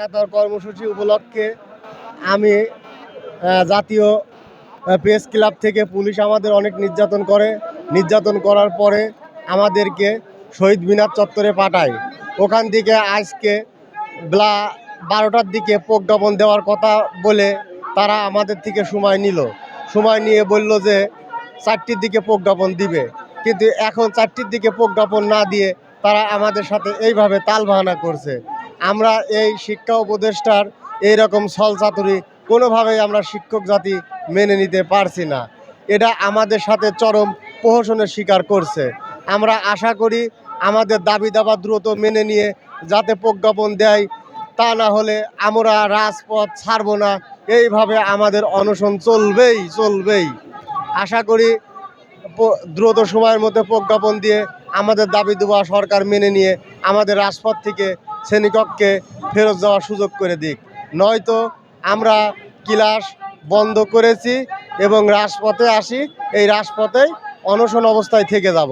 একাত্তর কর্মসূচি উপলক্ষে আমি জাতীয় প্রেস ক্লাব থেকে পুলিশ আমাদের অনেক নির্যাতন করে। নির্যাতন করার পরে আমাদেরকে শহীদ মিনার চত্বরে পাঠায়। ওখান থেকে আজকে বেলা বারোটার দিকে প্রজ্ঞাপন দেওয়ার কথা বলে তারা আমাদের থেকে সময় নিল। সময় নিয়ে বলল যে চারটির দিকে প্রজ্ঞাপন দিবে। কিন্তু এখন চারটির দিকে প্রজ্ঞাপন না দিয়ে তারা আমাদের সাথে এইভাবে তালবাহানা করছে। আমরা এই শিক্ষা উপদেষ্টার এইরকম ছলচাতুরি কোনোভাবেই আমরা শিক্ষক জাতি মেনে নিতে পারছি না। এটা আমাদের সাথে চরম প্রহসনের স্বীকার করছে। আমরা আশা করি আমাদের দাবি দাবা দ্রুত মেনে নিয়ে যাতে প্রজ্ঞাপন দেয়, তা না হলে আমরা রাজপথ ছাড়ব না। এইভাবে আমাদের অনশন চলবেই চলবেই। আশা করি দ্রুত সময়ের মধ্যে প্রজ্ঞাপন দিয়ে আমাদের দাবি দেওয়া সরকার মেনে নিয়ে আমাদের রাজপথ থেকে শ্রেণীকক্ষে ফেরত যাওয়ার সুযোগ করে দিক। নয়তো আমরা ক্লাস বন্ধ করেছি এবং রাজপথে আসি, এই রাজপথেই অনশন অবস্থায় থেকে যাব।